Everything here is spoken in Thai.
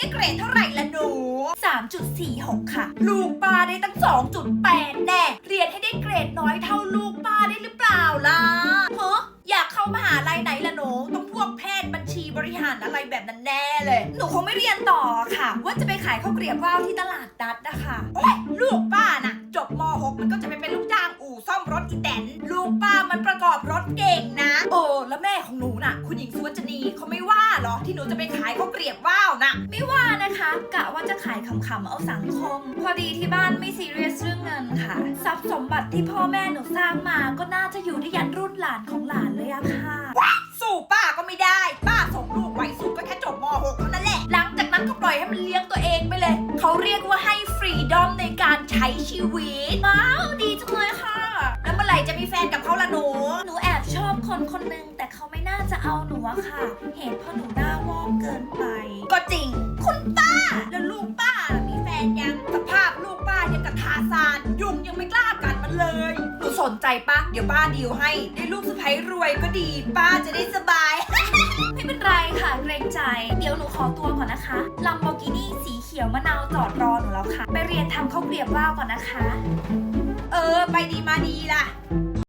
ได้เกรดเท่าไหร่ละหนู 3.46 ค่ะ ลูกป้าได้ตั้ง 2.8 แน่ เรียนให้ได้เกรดน้อยเท่าลูกป้าได้หรือเปล่าล่ะเฮ้อยากเข้ามหาลัยไหนละหนูต้องพวกแพทย์บัญชีบริหารอะไรแบบนั้นแน่เลย หนูคงไม่เรียนต่อค่ะ ว่าจะไปขายข้าวเกรียบว่าวที่ตลาดนัดนะคะโอ๊ยลูกป้าน่ะ จบม .6 มันก็จะไปเป็นลูกจ้างอู่ซ่อมรถอีแตนลูกป้ามันประกอบรถเก่งนะ แล้วแม่ของหนูน่ะ คุณหญิงสุวรรณีเขาไม่ว่าหรอที่หนูจะไปขายข้าวเกรียบว่าวน่ะ ไม่ว่านะคะกะว่าจะขายขำๆเอาสังคม พอดีที่บ้านไม่ซีเรียสเรื่องเงินค่ะ ทรัพย์สมบัติที่พ่อแม่หนูสร้างมาก็น่าจะอยู่ได้ยันรุ่นหลานของหลานเลยอะค่ะ สู้ป้าก็ไม่ได้ ป้าส่งลูกไว้สุดก็แค่จบม .6 เท่านั้นแหละ หลังจากนั้นก็ปล่อยให้มันเลี้ยงตัวเองไปเลย เขาเรียกว่าให้ฟรีดอมในการใช้ชีวิตว้าวดีจังเลยค่ะ คนคนหนึงแต่เขาไม่น่าจะเอาหนูอะค่ะ เหตุเพราะหนูหน้าวอกเกินไป ก็จริง คุณป้า แล้วลูกป้าล่ะมีแฟนยัง สภาพลูกป้ายังกับทาซาน ยุงยังไม่กล้ากัดมันเลย หนูสนใจปะเดี๋ยวป้าดีลให้ ได้ลูกสะใภ้รวยก็ดี ป้าจะได้สบาย ไม่เป็นไรค่ะเกรงใจ เดี๋ยวหนูขอตัวก่อนนะคะลัมโบกินี่สีเขียวมะนาวจอดรอหนูแล้วค่ะ ไปเรียนทำข้าวเกรียบว่าวก่อนนะคะ เออ ไปดีมาดีล่ะ